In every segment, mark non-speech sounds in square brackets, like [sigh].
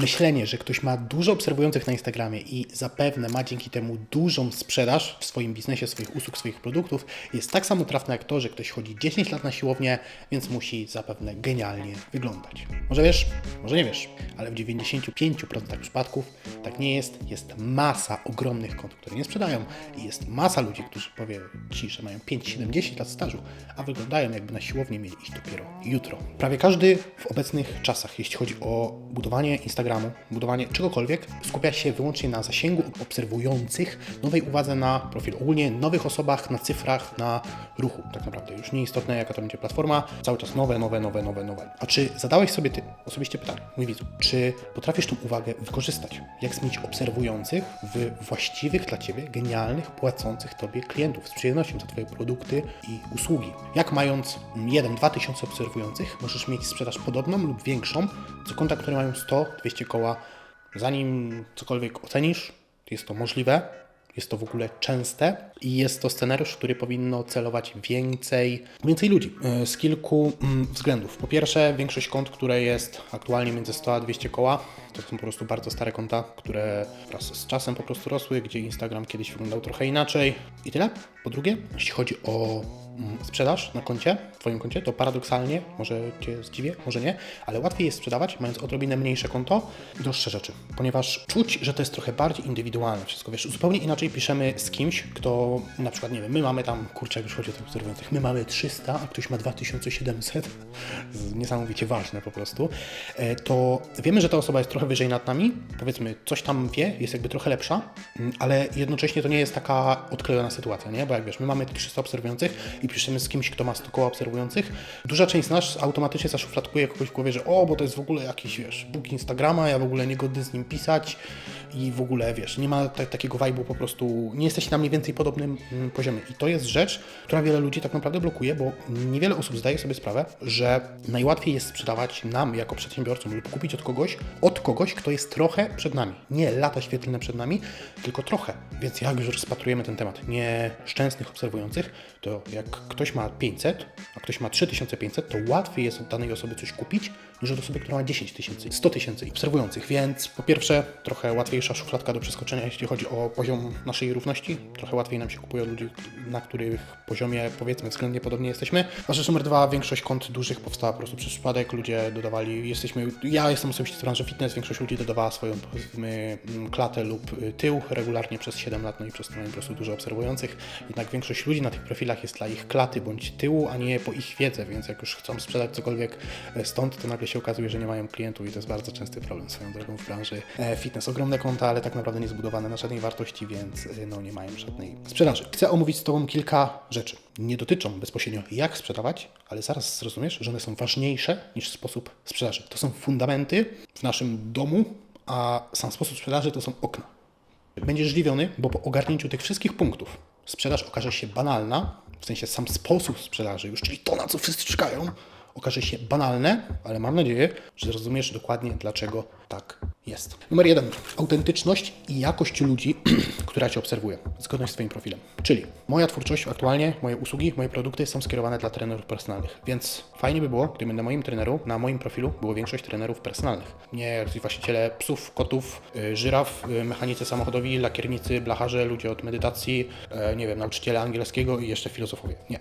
Myślenie, że ktoś ma dużo obserwujących na Instagramie i zapewne ma dzięki temu dużą sprzedaż w swoim biznesie, swoich usług, swoich produktów, jest tak samo trafne jak to, że ktoś chodzi 10 lat na siłownię, więc musi zapewne genialnie wyglądać. Może wiesz, może nie wiesz, ale w 95% przypadków tak nie jest. Jest masa ogromnych kont, które nie sprzedają i jest masa ludzi, którzy powie Ci, że mają 5-7-10 lat stażu, a wyglądają jakby na siłownię mieli iść dopiero jutro. Prawie każdy w obecnych czasach, jeśli chodzi o budowanie Instagramu, budowanie czegokolwiek, skupia się wyłącznie na zasięgu obserwujących, nowej uwadze na profil, ogólnie nowych osobach, na cyfrach, na ruchu tak naprawdę. Już nieistotne jaka to będzie platforma, cały czas nowe, nowe, nowe, nowe, nowe. A czy zadałeś sobie Ty osobiście pytanie, mój widzu, czy potrafisz tą uwagę wykorzystać? Jak zmienić obserwujących w właściwych dla Ciebie, genialnych, płacących Tobie klientów z przyjemnością za Twoje produkty i usługi? Jak mając 1-2 tysiące obserwujących, możesz mieć sprzedaż podobną lub większą, co konta, które mają 100-200 koła. Zanim cokolwiek ocenisz, jest to możliwe, jest to w ogóle częste i jest to scenariusz, który powinno celować więcej, więcej ludzi e, z kilku mm, względów. Po pierwsze, większość kont, które jest aktualnie między 100 a 200 koła, to są po prostu bardzo stare konta, które wraz z czasem po prostu rosły, gdzie Instagram kiedyś wyglądał trochę inaczej i tyle. Po drugie, jeśli chodzi o sprzedaż na koncie, Twoim koncie, to paradoksalnie, może Cię zdziwię, może nie, ale łatwiej jest sprzedawać, mając odrobinę mniejsze konto, droższe rzeczy, ponieważ czuć, że to jest trochę bardziej indywidualne wszystko, wiesz, zupełnie inaczej piszemy z kimś, kto na przykład, nie wiem, my mamy tam, kurczę, jak już chodzi o tych obserwujących, my mamy 300, a ktoś ma 2700, [laughs] niesamowicie ważne po prostu, e, to wiemy, że ta osoba jest trochę wyżej nad nami, powiedzmy, coś tam wie, jest jakby trochę lepsza, mm, ale jednocześnie to nie jest taka odklejona sytuacja, nie? Bo jak wiesz, my mamy 300 obserwujących i piszemy z kimś, kto ma 100 koła obserwujących, duża część z nas automatycznie zaszufladkuje kogoś w głowie, że o, bo to jest w ogóle jakiś, wiesz, Bóg Instagrama, ja w ogóle nie godny z nim pisać i w ogóle, wiesz, nie ma takiego vibe'u po prostu, nie jesteście na mniej więcej podobnym mm, poziomie. I to jest rzecz, która wiele ludzi tak naprawdę blokuje, bo niewiele osób zdaje sobie sprawę, że najłatwiej jest sprzedawać nam jako przedsiębiorcom lub kupić od kogoś, od kogoś, kto jest trochę przed nami. Nie lata świetlne przed nami, tylko trochę. Więc jak już rozpatrujemy ten temat nieszczęsnych obserwujących, to jak ktoś ma 500, a ktoś ma 3500, to łatwiej jest od danej osoby coś kupić, niż od osoby, która ma 10 tysięcy, 100 tysięcy obserwujących. Więc po pierwsze, trochę łatwiejsza szufladka do przeskoczenia, jeśli chodzi o poziom naszej równości. Trochę łatwiej nam się kupuje od ludzi, na których poziomie, powiedzmy, względnie podobnie jesteśmy. A rzecz numer dwa, większość kont dużych powstała po prostu przez przypadek. Ludzie dodawali, jesteśmy, ja jestem osobiście z branży fitness, większość ludzi dodawała swoją, powiedzmy, klatę lub tył regularnie przez 7 lat, no i przez to po prostu dużo obserwujących. Jednak większość ludzi na tych profilach jest dla ich klaty bądź tyłu, a nie po ich wiedzę, więc jak już chcą sprzedać cokolwiek e, stąd, to nagle się okazuje, że nie mają klientów i to jest bardzo częsty problem swoją drogą w branży e, fitness. Ogromne konta, ale tak naprawdę nie zbudowane na żadnej wartości, więc e, no, nie mają żadnej sprzedaży. Chcę omówić z Tobą kilka rzeczy. Nie dotyczą bezpośrednio jak sprzedawać, ale zaraz zrozumiesz, że one są ważniejsze niż sposób sprzedaży. To są fundamenty w naszym domu, a sam sposób sprzedaży to są okna. Będziesz zdziwiony, bo po ogarnięciu tych wszystkich punktów sprzedaż okaże się banalna, w sensie sam sposób sprzedaży już, czyli to, na co wszyscy czekają, okaże się banalne, ale mam nadzieję, że zrozumiesz dokładnie, dlaczego tak jest. Numer jeden. Autentyczność i jakość ludzi, [clears throat] która Cię obserwuje. Zgodność z Twoim profilem. Czyli moja twórczość aktualnie, moje usługi, moje produkty są skierowane dla trenerów personalnych, więc fajnie by było, gdyby na moim treneru, na moim profilu było większość trenerów personalnych. Nie właściciele psów, kotów, y, żyraf, y, mechanicy samochodowi, lakiernicy, blacharze, ludzie od medytacji, y, nie wiem, nauczyciele angielskiego i jeszcze filozofowie. Nie.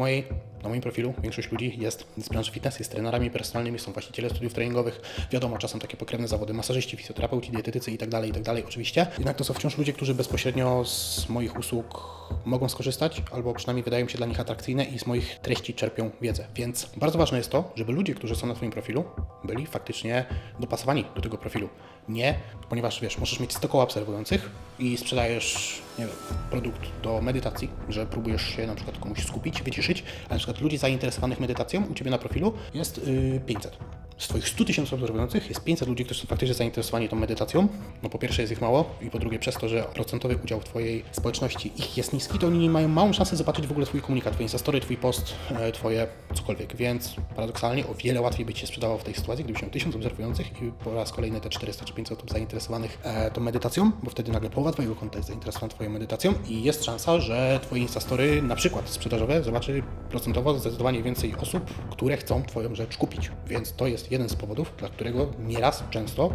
Mojej, na moim profilu większość ludzi jest z branży fitness, jest trenerami personalnymi, są właściciele studiów treningowych. Wiadomo, czasem takie pokrewne zawody, masażyści, fizjoterapeuci, dietetycy itd., tak itd. Tak oczywiście. Jednak to są wciąż ludzie, którzy bezpośrednio z moich usług mogą skorzystać, albo przynajmniej wydają się dla nich atrakcyjne i z moich treści czerpią wiedzę. Więc bardzo ważne jest to, żeby ludzie, którzy są na Twoim profilu, byli faktycznie dopasowani do tego profilu. Nie, ponieważ wiesz, możesz mieć 100 koła obserwujących i sprzedajesz, nie wiem, produkt do medytacji, że próbujesz się na przykład komuś skupić, wyciszyć, a na przykład ludzi zainteresowanych medytacją u Ciebie na profilu jest yy, 500 z Twoich 100 tysięcy obserwujących jest 500 ludzi, którzy są faktycznie zainteresowani tą medytacją. No po pierwsze jest ich mało i po drugie przez to, że procentowy udział w Twojej społeczności ich jest niski, to oni mają małą szansę zobaczyć w ogóle Twój komunikat, Twoje instastory, Twój post, e, Twoje cokolwiek. Więc paradoksalnie o wiele łatwiej by Ci się sprzedawał w tej sytuacji, gdybyś miał 1000 obserwujących i po raz kolejny te 400 czy 500 osób zainteresowanych e, tą medytacją, bo wtedy nagle połowa Twojego konta jest zainteresowana Twoją medytacją i jest szansa, że Twoje instastory, na przykład sprzedażowe, zobaczy procentowo zdecydowanie więcej osób, które chcą Twoją rzecz kupić. Więc to jest jeden z powodów, dla którego nieraz, często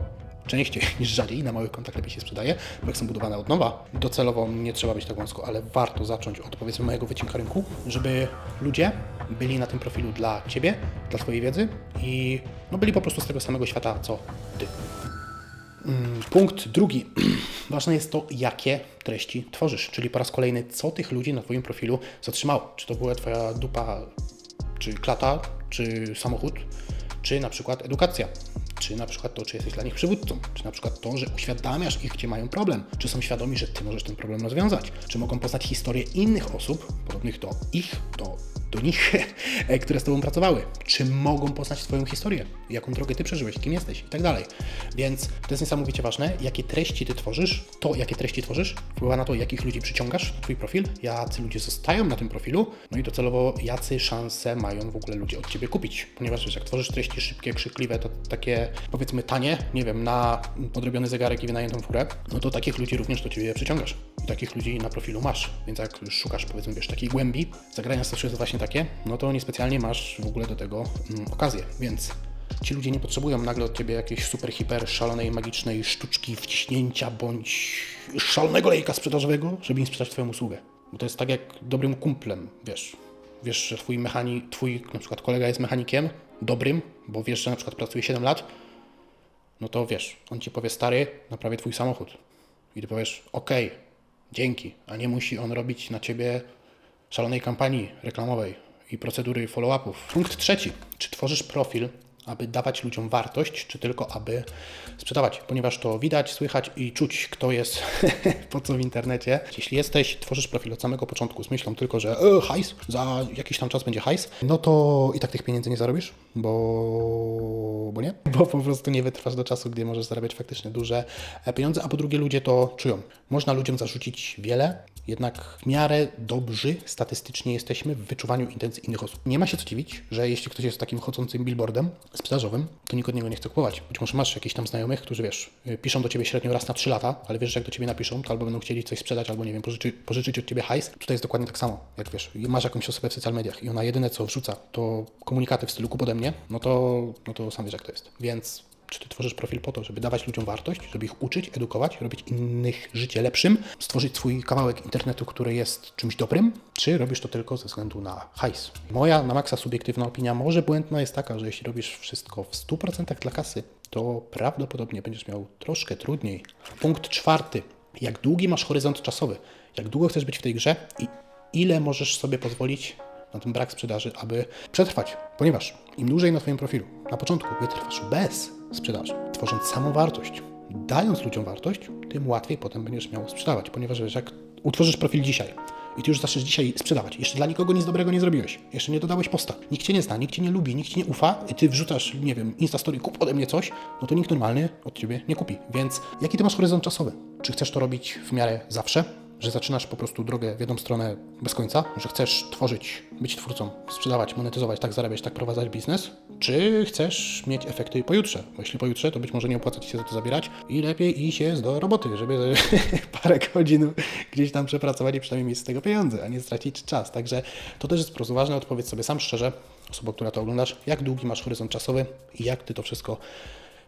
częściej [laughs] niż rzadziej, na małych kontach lepiej się sprzedaje, bo jak są budowane od nowa, docelowo nie trzeba być tak wąsko, ale warto zacząć od powiedzmy mojego wycinka rynku, żeby ludzie byli na tym profilu dla Ciebie, dla Twojej wiedzy i no, byli po prostu z tego samego świata, co Ty. Mm, Punkt drugi. [clears throat] Ważne jest to, jakie treści tworzysz, czyli po raz kolejny, co tych ludzi na Twoim profilu zatrzymało. Czy to była Twoja dupa, czy klata, czy samochód, czy na przykład edukacja, czy na przykład to, czy jesteś dla nich przywódcą, czy na przykład to, że uświadamiasz ich, gdzie mają problem, czy są świadomi, że Ty możesz ten problem rozwiązać, czy mogą poznać historię innych osób, podobnych do ich, do, do nich, [laughs] które z Tobą pracowały, czy mogą poznać Twoją historię, jaką drogę Ty przeżyłeś, kim jesteś? I tak dalej. Więc to jest niesamowicie ważne, jakie treści Ty tworzysz, to jakie treści tworzysz, wpływa na to, jakich ludzi przyciągasz na Twój profil, jacy ludzie zostają na tym profilu, no i docelowo jacy szanse mają w ogóle ludzie od Ciebie kupić, ponieważ wiesz, jak tworzysz treści szybkie, krzykliwe, to takie powiedzmy tanie, nie wiem, na podrobiony zegarek i wynajętą furę, no to takich ludzi również do Ciebie przyciągasz. I takich ludzi na profilu masz. Więc jak szukasz, powiedzmy, wiesz, takiej głębi, zagrania z jest właśnie takie, no to niespecjalnie masz w ogóle do tego mm, okazję. Więc ci ludzie nie potrzebują nagle od Ciebie jakiejś super, hiper, szalonej, magicznej sztuczki wciśnięcia bądź szalonego lejka sprzedażowego, żeby im sprzedać Twoją usługę. Bo to jest tak jak dobrym kumplem, wiesz. Wiesz, że Twój mechanik, Twój na przykład kolega jest mechanikiem dobrym, bo wiesz, że na przykład pracuje 7 lat, no to wiesz, on ci powie, stary, naprawię twój samochód. I ty powiesz, okej, dzięki, a nie musi on robić na ciebie szalonej kampanii reklamowej i procedury follow-upów. Punkt trzeci. Czy tworzysz profil, aby dawać ludziom wartość, czy tylko aby sprzedawać? Ponieważ to widać, słychać i czuć, kto jest [laughs] po co w internecie. Jeśli jesteś, tworzysz profil od samego początku z myślą tylko, że e, hajs, za jakiś tam czas będzie hajs, no to i tak tych pieniędzy nie zarobisz, bo, bo nie, [laughs] bo po prostu nie wytrwasz do czasu, gdy możesz zarabiać faktycznie duże e, pieniądze, a po drugie ludzie to czują. Można ludziom zarzucić wiele, jednak w miarę dobrzy statystycznie jesteśmy w wyczuwaniu intencji innych osób. Nie ma się co dziwić, że jeśli ktoś jest takim chodzącym billboardem sprzedażowym, to nikt od niego nie chce kupować. Być może masz jakichś tam znajomych, którzy wiesz, y, piszą do ciebie średnio raz na 3 lata, ale wiesz, że jak do ciebie napiszą, to albo będą chcieli coś sprzedać, albo nie wiem, pożyczy, pożyczyć od ciebie hajs. Tutaj jest dokładnie tak samo. Jak wiesz, masz jakąś osobę w social mediach i ona jedyne co wrzuca, to komunikaty w stylu kup ode mnie, no to, no to sam wiesz, jak to jest. Więc czy ty tworzysz profil po to, żeby dawać ludziom wartość, żeby ich uczyć, edukować, robić innych życie lepszym, stworzyć swój kawałek internetu, który jest czymś dobrym, czy robisz to tylko ze względu na hajs? Moja na maksa subiektywna opinia, może błędna jest taka, że jeśli robisz wszystko w 100% dla kasy, to prawdopodobnie będziesz miał troszkę trudniej. Punkt czwarty. Jak długi masz horyzont czasowy? Jak długo chcesz być w tej grze i ile możesz sobie pozwolić na ten brak sprzedaży, aby przetrwać. Ponieważ im dłużej na Twoim profilu na początku wytrwasz bez sprzedaży, tworząc samą wartość, dając ludziom wartość, tym łatwiej potem będziesz miał sprzedawać. Ponieważ wiesz, jak utworzysz profil dzisiaj i Ty już zaczniesz dzisiaj sprzedawać, jeszcze dla nikogo nic dobrego nie zrobiłeś, jeszcze nie dodałeś posta, nikt Cię nie zna, nikt Cię nie lubi, nikt Ci nie ufa i Ty wrzucasz, nie wiem, Instastory, kup ode mnie coś, no to nikt normalny od Ciebie nie kupi. Więc jaki Ty masz horyzont czasowy? Czy chcesz to robić w miarę zawsze? Że zaczynasz po prostu drogę w jedną stronę bez końca, że chcesz tworzyć, być twórcą, sprzedawać, monetyzować, tak zarabiać, tak prowadzać biznes, czy chcesz mieć efekty pojutrze? Bo jeśli pojutrze, to być może nie opłaca Ci się za to zabierać i lepiej iść jest do roboty, żeby [laughs] parę godzin gdzieś tam przepracować i przynajmniej mieć z tego pieniądze, a nie stracić czas. Także to też jest po prostu ważne. Odpowiedz sobie sam szczerze, osoba, która to oglądasz, jak długi masz horyzont czasowy i jak Ty to wszystko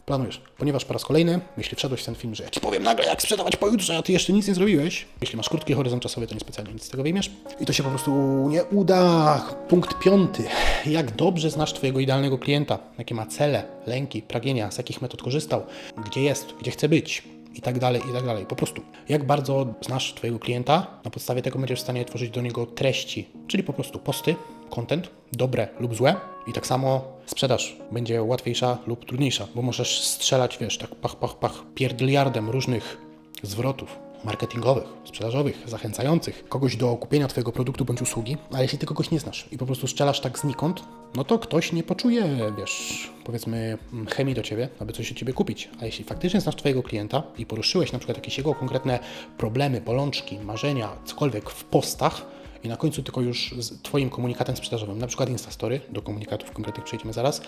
planujesz. Ponieważ po raz kolejny, jeśli wszedłeś w ten film, że ja ci powiem nagle, jak sprzedawać pojutrze, a ty jeszcze nic nie zrobiłeś, jeśli masz krótki horyzont czasowy, to niespecjalnie nic z tego wyjmiesz i to się po prostu nie uda. Punkt piąty. Jak dobrze znasz Twojego idealnego klienta? Jakie ma cele, lęki, pragnienia, z jakich metod korzystał, gdzie jest, gdzie chce być, i tak dalej, i tak dalej. Po prostu, jak bardzo znasz Twojego klienta, na podstawie tego będziesz w stanie tworzyć do niego treści, czyli po prostu posty, content, dobre lub złe. I tak samo sprzedaż będzie łatwiejsza lub trudniejsza, bo możesz strzelać, wiesz, tak pach, pach, pach, pierdliardem różnych zwrotów marketingowych, sprzedażowych, zachęcających kogoś do kupienia Twojego produktu bądź usługi, ale jeśli Ty kogoś nie znasz i po prostu strzelasz tak znikąd, no to ktoś nie poczuje, wiesz, powiedzmy chemii do Ciebie, aby coś od Ciebie kupić. A jeśli faktycznie znasz Twojego klienta i poruszyłeś na przykład jakieś jego konkretne problemy, bolączki, marzenia, cokolwiek w postach, i na końcu tylko już z Twoim komunikatem sprzedażowym, na przykład Instastory, do komunikatów konkretnych przejdziemy zaraz,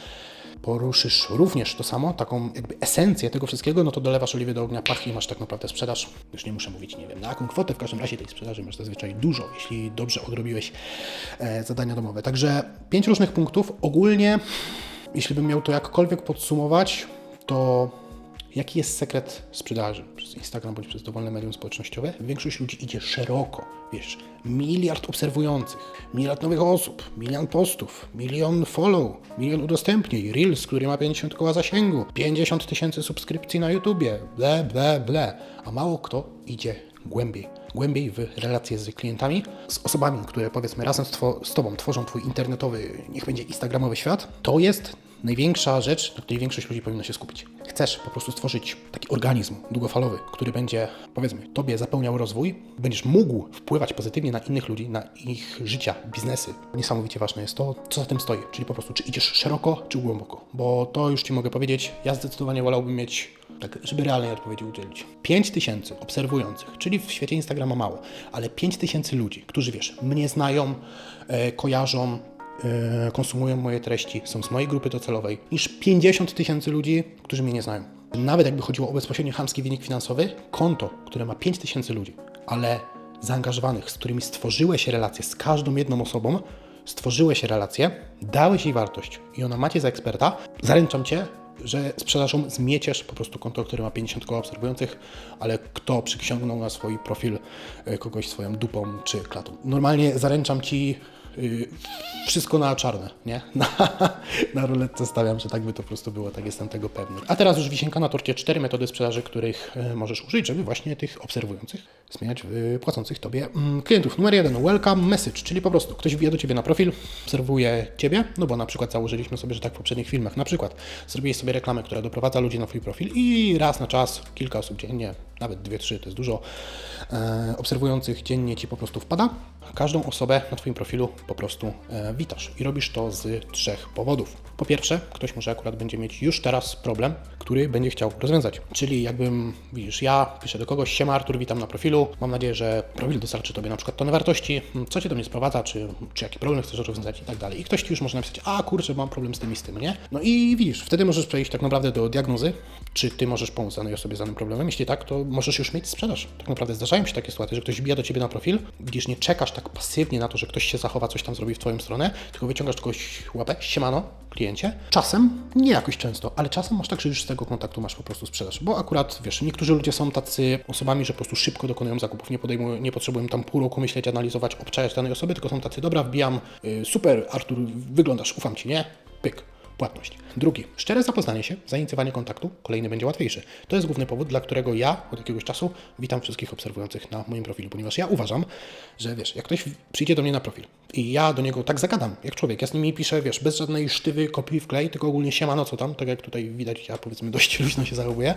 poruszysz również to samo, taką jakby esencję tego wszystkiego, no to dolewasz oliwy do ognia, pach i masz tak naprawdę sprzedaż. Już nie muszę mówić, nie wiem, na jaką kwotę, w każdym razie tej sprzedaży masz zazwyczaj dużo, jeśli dobrze odrobiłeś e, zadania domowe. Także pięć różnych punktów. Ogólnie, jeśli bym miał to jakkolwiek podsumować, to Jaki jest sekret sprzedaży przez Instagram bądź przez dowolne medium społecznościowe? Większość ludzi idzie szeroko, wiesz, miliard obserwujących, miliard nowych osób, milion postów, milion follow, milion udostępnień, Reels, który ma 50 koła zasięgu, 50 tysięcy subskrypcji na YouTubie, ble, ble, ble. A mało kto idzie głębiej. Głębiej w relacje z klientami, z osobami, które powiedzmy razem z, z Tobą tworzą Twój internetowy, niech będzie instagramowy świat. To jest największa rzecz, na której większość ludzi powinna się skupić. Chcesz po prostu stworzyć taki organizm długofalowy, który będzie, powiedzmy, Tobie zapełniał rozwój, będziesz mógł wpływać pozytywnie na innych ludzi, na ich życia, biznesy. Niesamowicie ważne jest to, co za tym stoi, czyli po prostu, czy idziesz szeroko, czy głęboko. Bo to już Ci mogę powiedzieć, ja zdecydowanie wolałbym mieć tak, żeby realnej odpowiedzi udzielić. 5 tysięcy obserwujących, czyli w świecie Instagrama mało, ale 5 tysięcy ludzi, którzy wiesz, mnie znają, e, kojarzą, e, konsumują moje treści, są z mojej grupy docelowej, niż 50 tysięcy ludzi, którzy mnie nie znają. Nawet jakby chodziło o bezpośrednio chamski wynik finansowy, konto, które ma 5 tysięcy ludzi, ale zaangażowanych, z którymi stworzyłeś relacje z każdą jedną osobą, stworzyłeś relacje, dałeś jej wartość i ona macie za eksperta, zaręczam Cię, że sprzedażą zmieciesz po prostu konto, które ma 50 koła obserwujących, ale kto przyksiągnął na swój profil e, kogoś swoją dupą czy klatą. Normalnie zaręczam Ci wszystko na czarne, nie? [laughs] Na, na ruletce stawiam, że tak by to po prostu było, tak jestem tego pewny. A teraz już wisienka na torcie cztery metody sprzedaży, których e, możesz użyć, żeby właśnie tych obserwujących zmieniać płacących Tobie mm, klientów. Numer jeden, welcome message, czyli po prostu ktoś wbija do Ciebie na profil, obserwuje Ciebie, no bo na przykład założyliśmy sobie, że tak w poprzednich filmach, na przykład zrobiłeś sobie reklamę, która doprowadza ludzi na Twój profil i raz na czas, kilka osób dziennie, nawet dwie, trzy, to jest dużo, e, obserwujących dziennie Ci po prostu wpada. Każdą osobę na Twoim profilu po prostu e, witasz i robisz to z trzech powodów. Po pierwsze, ktoś może akurat będzie mieć już teraz problem, który będzie chciał rozwiązać. Czyli jakbym, widzisz, ja piszę do kogoś, siema Artur, witam na profilu, mam nadzieję, że profil dostarczy Tobie na przykład tonę wartości, co Cię do mnie sprowadza, czy, czy jaki problem chcesz rozwiązać i tak dalej. I ktoś Ci już może napisać, a kurczę, mam problem z tym i z tym, nie? No i widzisz, wtedy możesz przejść tak naprawdę do diagnozy, czy Ty możesz pomóc danej osobie z danym problemem. Jeśli tak, to możesz już mieć sprzedaż. Tak naprawdę zdarzają się takie sytuacje, że ktoś wbija do Ciebie na profil, widzisz, nie czekasz tak pasywnie na to, że ktoś się zachowa, coś tam zrobi w Twoją stronę, tylko wyciągasz kogoś łapę, siemano, kliencie. Czasem, nie jakoś często, ale czasem masz tak, że już z tego kontaktu masz po prostu sprzedaż. Bo akurat, wiesz, niektórzy ludzie są tacy osobami, że po prostu szybko dokonują zakupów, nie podejmują, nie potrzebują tam pół roku myśleć, analizować, obczajać danej osoby, tylko są tacy, dobra, wbijam, y, super, Artur, wyglądasz, ufam Ci, nie? Pyk płatność. Drugi, szczere zapoznanie się, zainicjowanie kontaktu, kolejny będzie łatwiejszy. To jest główny powód, dla którego ja od jakiegoś czasu witam wszystkich obserwujących na moim profilu, ponieważ ja uważam, że wiesz, jak ktoś przyjdzie do mnie na profil i ja do niego tak zagadam, jak człowiek, ja z nimi piszę, wiesz, bez żadnej sztywy, kopii w klej, tylko ogólnie siema, no co tam, tak jak tutaj widać, ja powiedzmy [laughs] dość luźno się zachowuję,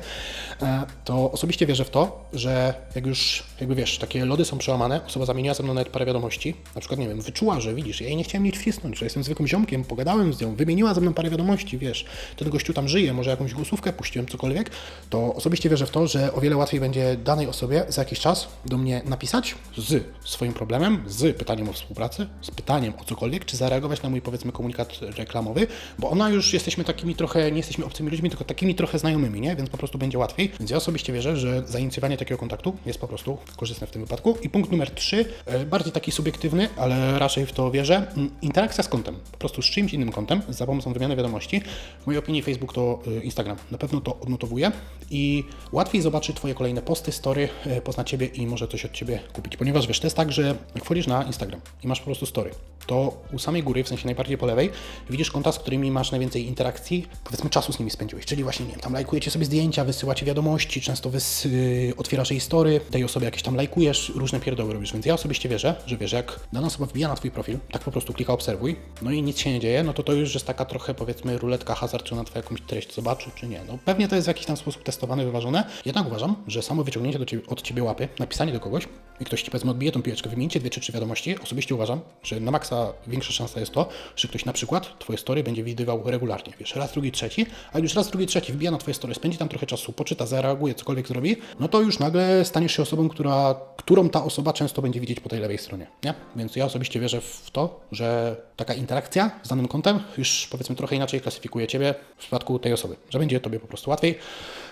e, to osobiście wierzę w to, że jak już, jakby wiesz, takie lody są przełamane, osoba zamieniła ze mną nawet parę wiadomości, na przykład, nie wiem, wyczuła, że widzisz, ja jej nie chciałem nic wcisnąć, że jestem zwykłym ziomkiem, pogadałem z nią, wymieniła ze mną parę wiadomości, wiesz, ten gościu tam żyje, może jakąś głosówkę puściłem, cokolwiek, to osobiście wierzę w to, że o wiele łatwiej będzie danej osobie za jakiś czas do mnie napisać z swoim problemem, z pytaniem o współpracę, z pytaniem o cokolwiek, czy zareagować na mój, powiedzmy, komunikat reklamowy, bo ona już jesteśmy takimi trochę, nie jesteśmy obcymi ludźmi, tylko takimi trochę znajomymi, nie? Więc po prostu będzie łatwiej. Więc ja osobiście wierzę, że zainicjowanie takiego kontaktu jest po prostu korzystne w tym wypadku. I punkt numer trzy, e, bardziej taki subiektywny, ale raczej w to wierzę, interakcja z kontem. Po prostu z czymś innym kontem, za pomocą wymiany wiadomości. W mojej opinii Facebook to y, Instagram. Na pewno to odnotowuje i łatwiej zobaczy Twoje kolejne posty, story, y, pozna Ciebie i może coś od Ciebie kupić. Ponieważ wiesz, to jest tak, że jak wchodzisz na Instagram i masz po prostu story, to u samej góry, w sensie najbardziej po lewej, widzisz konta, z którymi masz najwięcej interakcji, powiedzmy czasu z nimi spędziłeś, czyli właśnie, nie wiem, tam lajkujecie sobie zdjęcia, wysyłacie wiadomości, często wys, yy, otwierasz jej story, tej osobie jakieś tam lajkujesz, różne pierdoły robisz, więc ja osobiście wierzę, że wiesz, jak dana osoba wbija na Twój profil, tak po prostu klika obserwuj, no i nic się nie dzieje, no to to już jest taka trochę, powiedzmy, ruletka hazard, czy ona Twoja jakąś treść zobaczy, czy nie. No pewnie to jest w jakiś tam sposób testowane, wyważone, jednak uważam, że samo wyciągnięcie ciebie, od Ciebie łapy, napisanie do kogoś i ktoś Ci powiedzmy odbije tą piłeczkę, wymieńcie dwie czy trzy wiadomości, osobiście uważam, że na maksa większa szansa jest to, że ktoś na przykład Twoje story będzie widywał regularnie, wiesz, raz, drugi, trzeci, a już raz, drugi, trzeci wbija na Twoje story, spędzi tam trochę czasu, poczyta, zareaguje, cokolwiek zrobi, no to już nagle staniesz się osobą, która, którą ta osoba często będzie widzieć po tej lewej stronie, nie? Więc ja osobiście wierzę w to, że taka interakcja z danym kontem już powiedzmy trochę inaczej klasyfikuje Ciebie w przypadku tej osoby, że będzie Tobie po prostu łatwiej.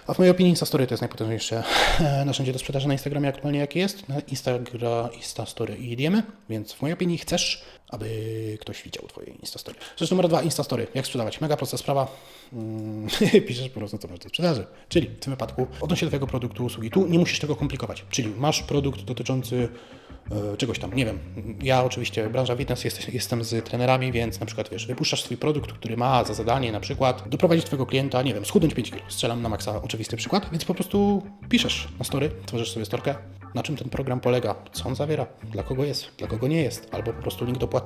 A w mojej opinii Instastory to jest najpotężniejsze e, narzędzie do sprzedaży na Instagramie aktualnie, jakie jest. Instagra, Instastory i diemy, więc w mojej opinii chcesz, aby ktoś widział Twoje Instastory. Rzecz numer dwa, Instastory. Jak sprzedawać? Mega prosta sprawa. Mm, [laughs] piszesz po prostu, co masz do sprzedaży. Czyli w tym wypadku odnośnie Twojego produktu, usługi. Tu nie musisz tego komplikować. Czyli masz produkt dotyczący e, czegoś tam, nie wiem. Ja oczywiście, branża fitness, jest, jestem z trenerami, więc na przykład, wiesz, wypuszczasz swój produkt, który ma za zadanie na przykład doprowadzić Twojego klienta, nie wiem, schudnąć 5 kg. Strzelam na maksa oczywisty przykład, więc po prostu piszesz na story, tworzysz sobie storkę, na czym ten program polega, co on zawiera, dla kogo jest, dla kogo nie jest, albo po prostu link do płatności,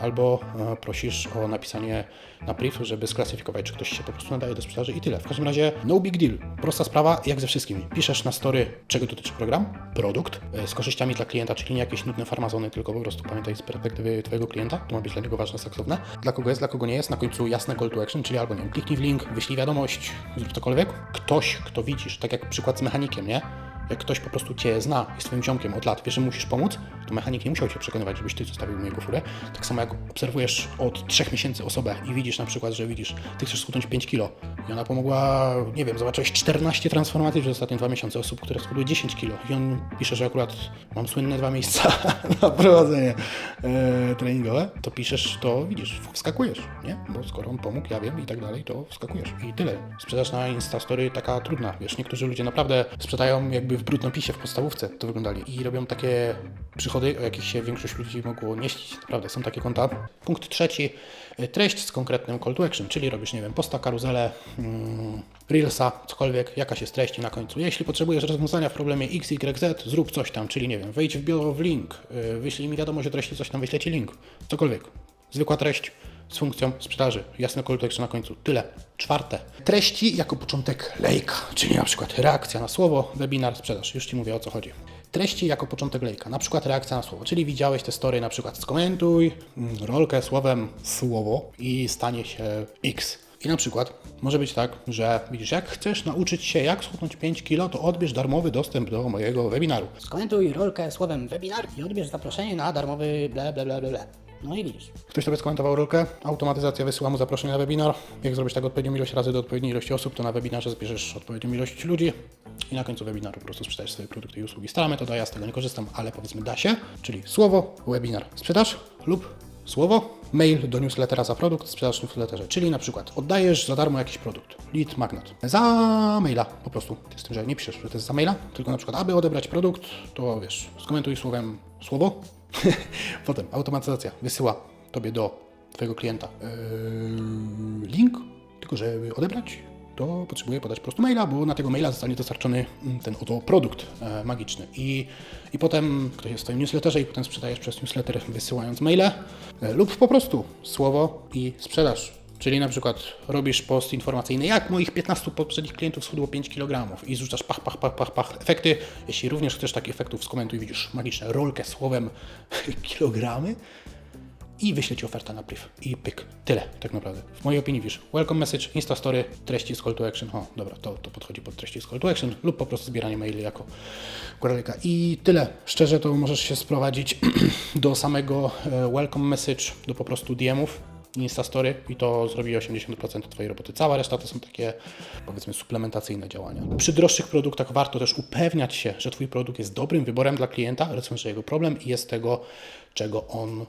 albo e, prosisz o napisanie na brief, żeby sklasyfikować, czy ktoś się po prostu nadaje do sprzedaży i tyle. W każdym razie no big deal, prosta sprawa, jak ze wszystkimi. Piszesz na story, czego dotyczy program, produkt, e, z korzyściami dla klienta, czyli nie jakieś nudne farmazony, tylko po prostu pamiętaj z perspektywy Twojego klienta, to ma być dla niego ważne, seksowne, dla kogo jest, dla kogo nie jest, na końcu jasne call to action, czyli albo nie wiem, kliknij w link, wyślij wiadomość, zrób cokolwiek. Ktoś, kto widzisz, tak jak przykład z mechanikiem, nie? Jak ktoś po prostu Cię zna, jest Twoim ziomkiem od lat, wiesz, że musisz pomóc, to mechanik nie musiał Cię przekonywać, żebyś Ty zostawił mu jego furę. Tak samo jak obserwujesz od trzech miesięcy osobę i widzisz na przykład, że widzisz, Ty chcesz schudnąć 5 kilo i ona pomogła, nie wiem, zobaczyłeś 14 transformacji przez ostatnie dwa miesiące osób, które schudły 10 kilo i on pisze, że akurat mam słynne dwa miejsca [laughs] na prowadzenie e, treningowe, to piszesz, to widzisz, wskakujesz, nie? Bo skoro on pomógł, ja wiem i tak dalej, to wskakujesz. I tyle. Sprzedaż na Instastory taka trudna, wiesz, niektórzy ludzie naprawdę sprzedają jakby w brudnopisie w podstawówce to wyglądali i robią takie przychody, o jakich się większość ludzi mogło nie śnić. Naprawdę, są takie konta. Punkt trzeci, treść z konkretnym call to action, czyli robisz, nie wiem, posta, karuzelę, mm, reelsa, cokolwiek, jakaś jest treść i na końcu. Jeśli potrzebujesz rozwiązania w problemie X, Y, Z, zrób coś tam, czyli nie wiem, wejdź w bio w link, y, wyślij mi wiadomość o treści, coś tam, wyślę Ci link, cokolwiek. Zwykła treść z funkcją sprzedaży. Jasne action na końcu. Tyle. Czwarte. Treści jako początek lejka, czyli na przykład reakcja na słowo, webinar, sprzedaż. Już Ci mówię o co chodzi. Treści jako początek lejka, na przykład reakcja na słowo, czyli widziałeś te story, na przykład skomentuj mm, rolkę słowem słowo i stanie się X. I na przykład może być tak, że widzisz, jak chcesz nauczyć się, jak schudnąć 5 kg, to odbierz darmowy dostęp do mojego webinaru. Skomentuj rolkę słowem webinar i odbierz zaproszenie na darmowy ble ble ble ble. No i widzisz. Ktoś sobie skomentował rolkę, automatyzacja wysyła mu zaproszenie na webinar. Jak zrobisz tak odpowiednią ilość razy do odpowiedniej ilości osób, to na webinarze zbierzesz odpowiednią ilość ludzi i na końcu webinaru po prostu sprzedajesz swoje produkty i usługi. Stara metoda, ja z tego nie korzystam, ale powiedzmy da się, czyli słowo, webinar, sprzedaż lub słowo, mail do newslettera za produkt, sprzedaż w newsletterze, czyli na przykład oddajesz za darmo jakiś produkt, lead magnet, za maila. Po prostu, z tym, że nie piszesz, że to jest za maila, tylko na przykład, aby odebrać produkt, to wiesz, skomentuj słowem słowo, [laughs] potem automatyzacja wysyła Tobie do Twojego klienta yy, link, tylko żeby odebrać, to potrzebuje podać po prostu maila, bo na tego maila zostanie dostarczony mm, ten oto produkt e, magiczny. I, I potem ktoś jest w Twoim newsletterze i potem sprzedajesz przez newsletter wysyłając maile e, lub po prostu słowo i sprzedaż. Czyli na przykład robisz post informacyjny, jak moich 15 poprzednich klientów schudło 5 kg i zrzucasz pach, pach, pach, pach, pach efekty. Jeśli również chcesz takich efektów, skomentuj, widzisz magiczne rolkę słowem [laughs] kilogramy i wyślę Ci ofertę na brief. I pyk. Tyle, tak naprawdę. W mojej opinii wiesz, welcome message, insta story, treści z call to action. O, dobra, to, to podchodzi pod treści z call to action lub po prostu zbieranie maili jako korelika. I tyle. Szczerze to możesz się sprowadzić [clears throat] do samego e, welcome message, do po prostu DM-ów. Instastory i to zrobi 80% Twojej roboty. Cała reszta to są takie, powiedzmy, suplementacyjne działania. Przy droższych produktach warto też upewniać się, że Twój produkt jest dobrym wyborem dla klienta, rozwiązuje jego problem i jest tego, czego on y,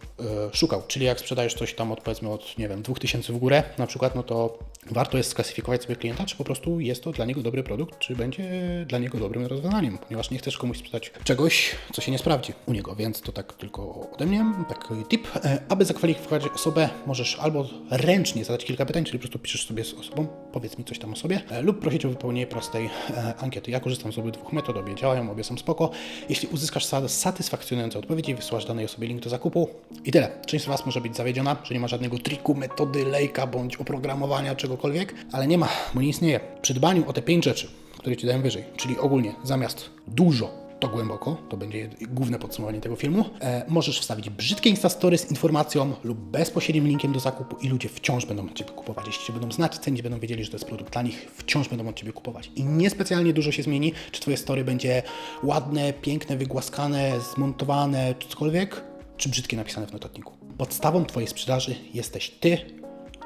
szukał. Czyli jak sprzedajesz coś tam od, powiedzmy, od, nie wiem, 2000 w górę na przykład, no to warto jest sklasyfikować sobie klienta, czy po prostu jest to dla niego dobry produkt, czy będzie dla niego dobrym rozwiązaniem, ponieważ nie chcesz komuś sprzedać czegoś, co się nie sprawdzi u niego, więc to tak tylko ode mnie, taki tip. E, aby zakwalifikować osobę, możesz albo ręcznie zadać kilka pytań, czyli po prostu piszesz sobie z osobą, powiedz mi coś tam o sobie, e, lub prosić o wypełnienie prostej e, ankiety. Ja korzystam z obydwu metod, obie działają, obie są spoko. Jeśli uzyskasz satysfakcjonujące odpowiedzi, wysyłasz danej osobie link do zakupu i tyle. Część z Was może być zawiedziona, że nie ma żadnego triku, metody, lejka bądź oprogramowania, czegokolwiek, ale nie ma, bo nie istnieje. Przy dbaniu o te pięć rzeczy, które Ci dałem wyżej, czyli ogólnie zamiast dużo to głęboko, to będzie główne podsumowanie tego filmu. E, możesz wstawić brzydkie Instastory z informacją lub bezpośrednim linkiem do zakupu i ludzie wciąż będą od Ciebie kupować. Jeśli Cię będą znać, cenić, będą wiedzieli, że to jest produkt dla nich, wciąż będą od Ciebie kupować. I niespecjalnie dużo się zmieni, czy Twoje story będzie ładne, piękne, wygłaskane, zmontowane, czy cokolwiek, czy brzydkie napisane w notatniku. Podstawą Twojej sprzedaży jesteś Ty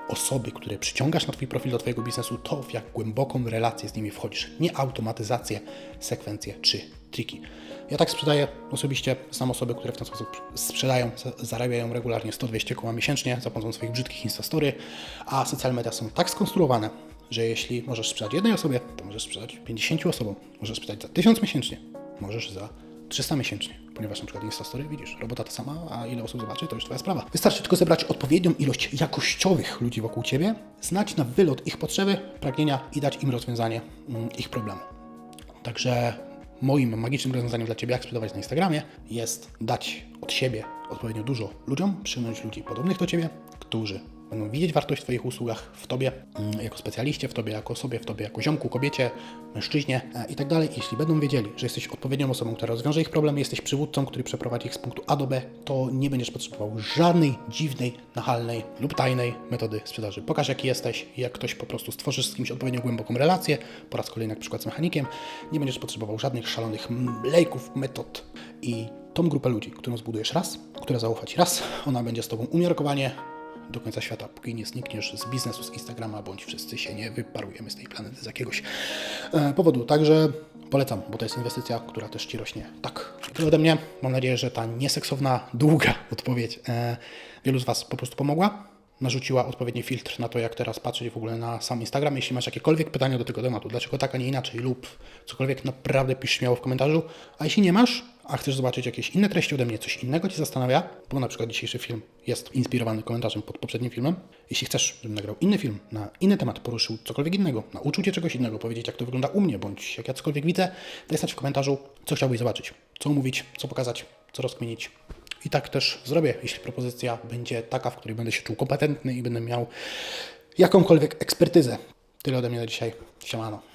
osoby, które przyciągasz na Twój profil do Twojego biznesu, to w jak głęboką relację z nimi wchodzisz. Nie automatyzację, sekwencje czy triki. Ja tak sprzedaję osobiście, znam osoby, które w ten sposób sprzedają, za- zarabiają regularnie 100-200 koła miesięcznie za pomocą swoich brzydkich instastory, a social media są tak skonstruowane, że jeśli możesz sprzedać jednej osobie, to możesz sprzedać 50 osobom, możesz sprzedać za 1000 miesięcznie, możesz za 300 miesięcznie, ponieważ na przykład Instastory, widzisz, robota ta sama, a ile osób zobaczy, to już Twoja sprawa. Wystarczy tylko zebrać odpowiednią ilość jakościowych ludzi wokół Ciebie, znać na wylot ich potrzeby, pragnienia i dać im rozwiązanie mm, ich problemu. Także moim magicznym rozwiązaniem dla Ciebie, jak sprzedawać na Instagramie, jest dać od siebie odpowiednio dużo ludziom, przyjąć ludzi podobnych do Ciebie, którzy będą widzieć wartość w Twoich usługach, w Tobie mm, jako specjaliście, w Tobie jako osobie, w Tobie jako ziomku, kobiecie, mężczyźnie e, i tak dalej. Jeśli będą wiedzieli, że jesteś odpowiednią osobą, która rozwiąże ich problemy, jesteś przywódcą, który przeprowadzi ich z punktu A do B, to nie będziesz potrzebował żadnej dziwnej, nachalnej lub tajnej metody sprzedaży. Pokaż jaki jesteś, jak ktoś po prostu stworzysz z kimś odpowiednio głęboką relację, po raz kolejny jak przykład z mechanikiem, nie będziesz potrzebował żadnych szalonych lejków, metod i tą grupę ludzi, którą zbudujesz raz, która zaufa Ci raz, ona będzie z Tobą umiarkowanie do końca świata, póki nie znikniesz z biznesu, z Instagrama, bądź wszyscy się nie wyparujemy z tej planety z jakiegoś e, powodu. Także polecam, bo to jest inwestycja, która też Ci rośnie. Tak, tyle ode mnie. Mam nadzieję, że ta nieseksowna, długa odpowiedź e, wielu z Was po prostu pomogła. Narzuciła odpowiedni filtr na to, jak teraz patrzeć w ogóle na sam Instagram. Jeśli masz jakiekolwiek pytania do tego tematu, dlaczego tak, a nie inaczej, lub cokolwiek, naprawdę pisz śmiało w komentarzu. A jeśli nie masz, a chcesz zobaczyć jakieś inne treści ode mnie, coś innego Cię zastanawia, bo na przykład dzisiejszy film jest inspirowany komentarzem pod poprzednim filmem. Jeśli chcesz, żebym nagrał inny film na inny temat, poruszył cokolwiek innego, nauczył Cię czegoś innego, powiedzieć jak to wygląda u mnie, bądź jak ja cokolwiek widzę, daj znać w komentarzu, co chciałbyś zobaczyć, co omówić, co pokazać, co rozkminić. I tak też zrobię, jeśli propozycja będzie taka, w której będę się czuł kompetentny i będę miał jakąkolwiek ekspertyzę. Tyle ode mnie na dzisiaj. Siemano.